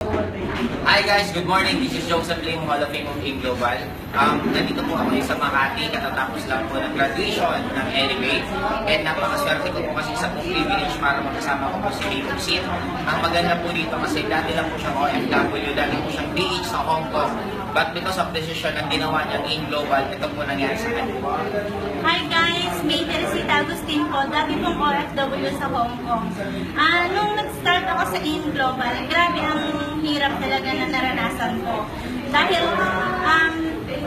Boa Hi guys, good morning. This is Joseph Lim, Hall of Fame of King Global. Um, nandito po ako sa Makati, katatapos lang po ng graduation ng Elevate. And napakaswerte ko po kasi sa pong privilege para magkasama ko po si Jacob Sin. Ang maganda po dito kasi dati lang po siyang OFW, dati po siyang BH sa Hong Kong. But because of decision ng ginawa niya King Global, ito po nangyari sa kanya. Hi guys, May Teresita Agustin po, dati pong OFW sa Hong Kong. Ah, nung nag-start ako sa In Global, grabe ang hirap talaga na naranasan ko. Dahil um,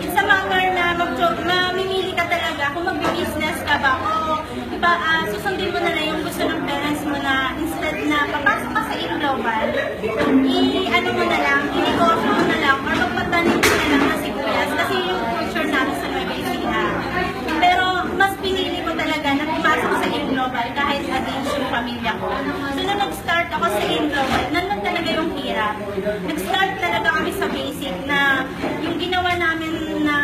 it's a matter na mag mamimili ka talaga kung mag-business ka ba o iba, ah, susundin mo na lang yung gusto talaga kami sa basic na yung ginawa namin na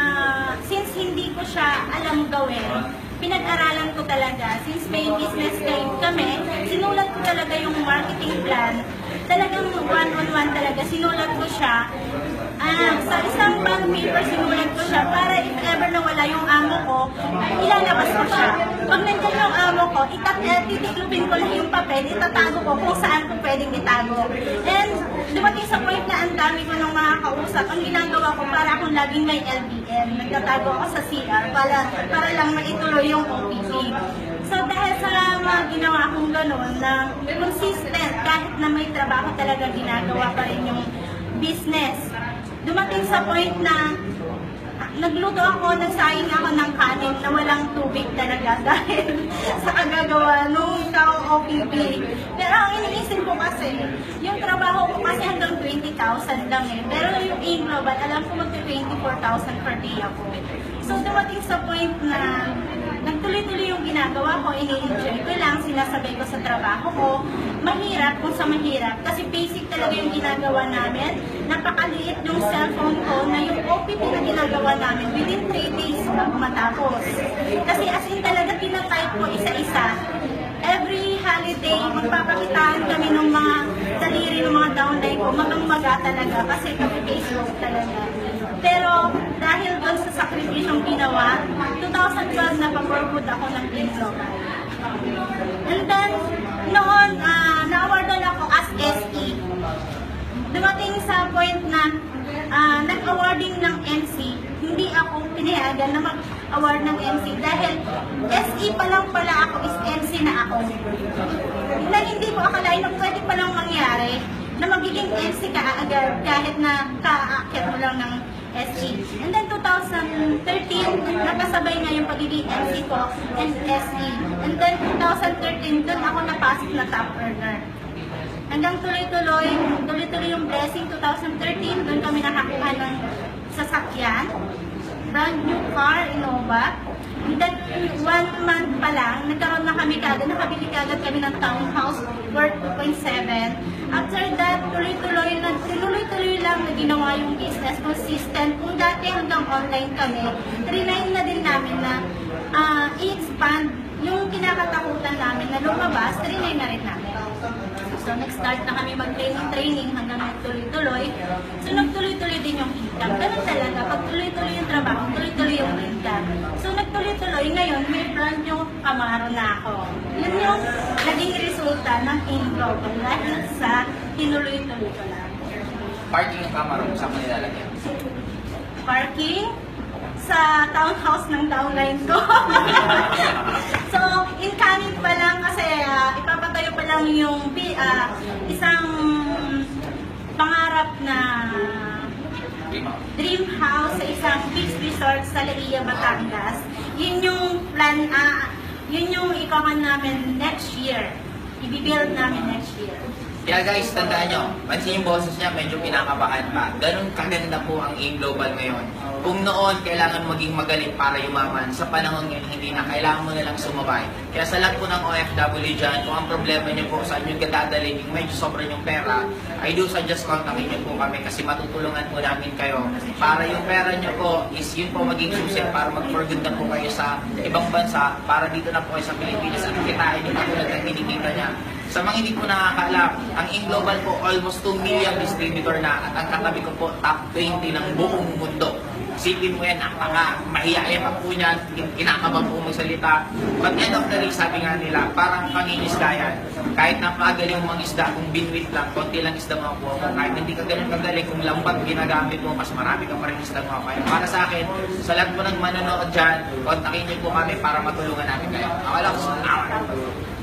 since hindi ko siya alam gawin, pinag-aralan ko talaga. Since may business kami, sinulat ko talaga yung marketing plan. Talagang one-on-one talaga, sinulat ko siya. Ah, sa isang bond paper, sinulat ko siya para if ever nawala yung amo ko, ilalabas ko siya. Pag nandiyan yung amo ko, itat eh, titiklupin ko lang yung papel, itatago ko kung saan ko pwedeng itago. And dumating sa point na ang dami ko ng mga kausap, ang ginagawa laging may LBM. Nagtatago ako sa CR para, para lang maituloy yung OPP. So dahil sa mga ginawa kong gano'n na consistent kahit na may trabaho talaga ginagawa pa rin yung business. Dumating sa point na nagluto ako, nagsayang ako ng kanin na walang tubig talaga dahil sa kagagawa nung ikaw OPP. Pero ang iniisip ko kasi, yung trabaho ko kasi hanggang 20,000 lang eh. Pero yung in-global, alam ko magti-24,000 per day ako. So dumating sa point na nagtuloy-tuloy yung ginagawa ko, ini-enjoy ko lang, sinasabay ko sa trabaho ko. Mahirap kung sa mahirap, kasi basic talaga yung ginagawa namin. Napakaliit yung cellphone ko na yung OPP na ginagawa namin within 3 days bago matapos. Kasi as in talaga tinatype ko isa-isa. Every magpapakitaan kami ng mga daliri ng mga downline ko, magang-maga talaga kasi kami Facebook talaga. Pero dahil doon sa sakripisyong ginawa, 2012 na pag-forward ako ng Global. And then, noon, ah, na-awardan ako as SE. Dumating sa point na ah, nag-awarding ng MC, hindi ako pinayagan na mag-award ng MC dahil SE pa lang pala ako is MC na ako. Akalain na pwede palang mangyari na magiging MC ka agad kahit na kaakyat mo lang ng SE. And then 2013, nakasabay na yung pagiging MC ko and SE. And then 2013, doon ako napasok na top earner. Hanggang tuloy-tuloy, tuloy-tuloy yung blessing 2013, doon kami nakakuha ng sasakyan, brand new car, Innova. And then, one month pa lang, nagkaroon na kami kagad, nakabili kagad kami ng townhouse worth 2.7. After that, tuloy-tuloy na, tuloy-tuloy lang na ginawa yung business consistent. Kung dati hanggang online kami, trinay na din namin na ah, i-expand yung kinakatakutan namin na lumabas, trinay na rin namin. So, nag-start na kami mag-training-training hanggang nagtuloy-tuloy. So, nagtuloy-tuloy din yung income. Ganun talaga. Pag tuloy-tuloy yung trabaho, tuloy-tuloy yung income. So, nagtuloy-tuloy. Ngayon, may Camaro na ako. Yun yung naging resulta ng in-global dahil sa tinuloy-tuloy ko lang. Parking ng camera, saan mo nilalagyan? Parking sa townhouse ng downline ko. so, incoming pa lang kasi ah, ipapatayo pa lang yung ah, isang pangarap na Dream house. sa isang beach resort sa Laia, Batangas. Yun yung plan, ah, yun yung ikawan namin next year. I-build namin next year. Kaya guys, tandaan nyo, pansin yung boses niya, medyo kinakabahan pa. Ganun kaganda po ang AIM Global ngayon. Kung noon, kailangan maging magaling para yumaman, sa panahon ngayon, hindi na. Kailangan mo na lang sumabay. Kaya sa lahat po ng OFW dyan, kung ang problema nyo po saan yung kadadalhin, yung medyo sobrang yung pera, I do suggest kontakin nyo po kami kasi matutulungan po namin kayo. Para yung pera nyo po is yun po maging susi para mag-for good na po kayo sa ibang bansa, para dito na po sa Pilipinas, at kitain yung katulad ng kinikita niya Sa mga hindi po nakakaalam, ang In-Global po almost 2 million distributor na at ang katabi ko po top 20 ng buong mundo. Isipin mo yan, napaka mahihayin pa po niyan, kin- kinakaba po magsalita. But end of the day, sabi nga nila, parang pangingisda yan. Kahit napakagaling mong isda, kung binwit lang, konti lang isda makukuha mo. Kahit hindi ka ganun kagaling, kung lambat ginagamit mo, mas marami ka pa rin isda makukuha. Para sa akin, sa lahat po ng manonood dyan, kontakin niyo po kami para matulungan namin kayo. Ako lang, salamat.